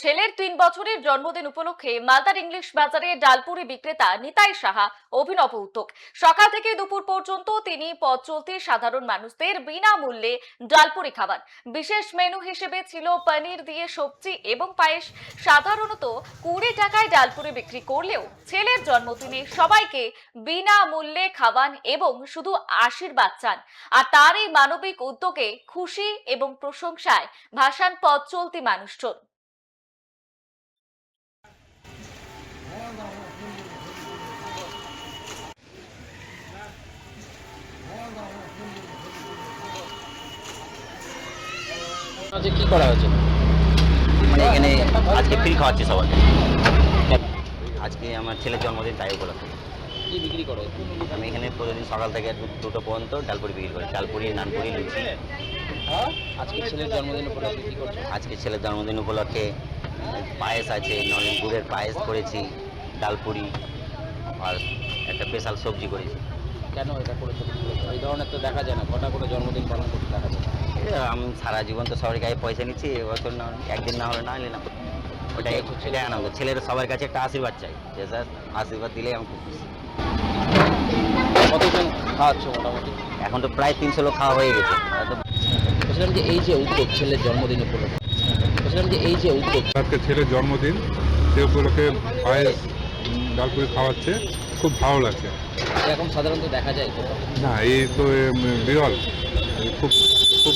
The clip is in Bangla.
ছেলের তিন বছরের জন্মদিন উপলক্ষে মালদার ইংলিশ বাজারে ডালপুরি বিক্রেতা নিতাই সাহা অভিনব উদ্যোগ। সকাল থেকে দুপুর পর্যন্ত তিনি পথ চলতি সাধারণ মানুষদের বিনামূল্যে ডালপুরি খাওয়ান বিশেষ মেনু হিসেবে ছিল পনির দিয়ে সবজি এবং পায়েস। সাধারণত কুড়ি টাকায় ডালপুরি বিক্রি করলেও ছেলের জন্মদিনে সবাইকে বিনামূল্যে খাওয়ান এবং শুধু আশীর্বাদ চান। আর তার এই মানবিক উদ্যোগে খুশি এবং প্রশংসায় ভাসান পথ চলতি মানুষজন। আজকে কি করা হয়েছে? মানে এখানে আজকে ফ্রি খাওয়াচ্ছি সবাইকে আজকে আমার ছেলের জন্মদিন তাই উপলক্ষে কি বিক্রি করো? আমি এখানে প্রতিদিন সকাল থেকে দুটো পর্যন্ত ডালপুরি বিক্রি করি। ডালপুরি নানপুরি লুচি। আজকে ছেলের জন্মদিন উপলক্ষে কি করছ? আজকে ছেলের জন্মদিন উপলক্ষে পায়েস আছে নলেন গুড়ের পায়েস করেছি ডালপুরি আর একটা স্পেশাল সবজি করেছি। কেন এটা করেছ? এই ধরনের তো দেখা যায় না। কটা করে জন্মদিন পালন করতে দেখা যায়। আমি সারা জীবন তো সবার কাছে পয়সা নিচ্ছি এবছর না একদিন না হলে না নিলাম। ওটাই সেটাই আনন্দ। ছেলের সবার কাছে একটা আশীর্বাদ চাই যে স্যার আশীর্বাদ দিলে আমি খুব খুশি। কতজন খাওয়াচ্ছ মোটামুটি? এখন তো প্রায় তিনশো লোক খাওয়া হয়ে গেছে। বলছিলাম যে এই যে উদ্যোগ ছেলের জন্মদিন উপলক্ষে। বলছিলাম যে এই যে উদ্যোগ। আজকে ছেলের জন্মদিন সে উপলক্ষে পায়েস ডালপুরি খাওয়াচ্ছে খুব ভালো লাগছে। এরকম সাধারণত দেখা যায় না এই তো বিরল। খুব